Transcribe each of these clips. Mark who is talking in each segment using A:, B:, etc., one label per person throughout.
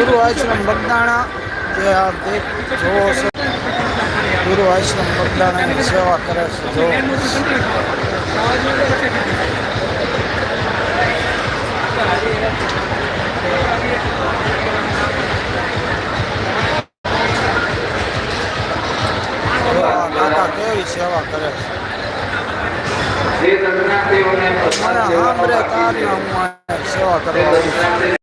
A: ગુરુ આશ્રમ બગદાણા. જે આ જોવો છે. ગુરુ આશ્રમ બગદાણાની સેવા કરે છે. જો કાકા કેવી સેવા કરે છે.
B: જે દર્શનાર્થીઓને
A: મને હું સેવા કરવા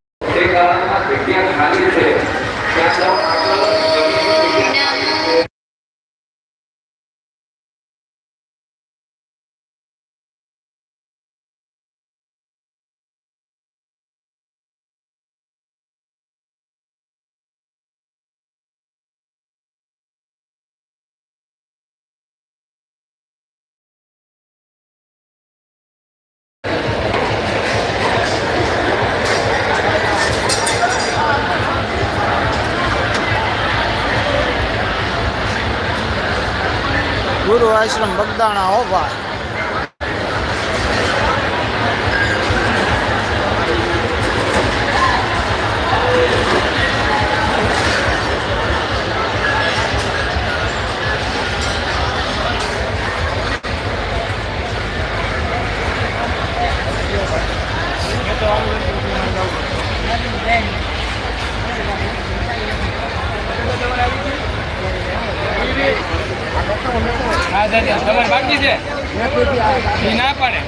A: ગુરુ આશ્રમ બગદાણા હો ભાઈ
C: હા દાદા તમારે બાકી છે? ના પાડે.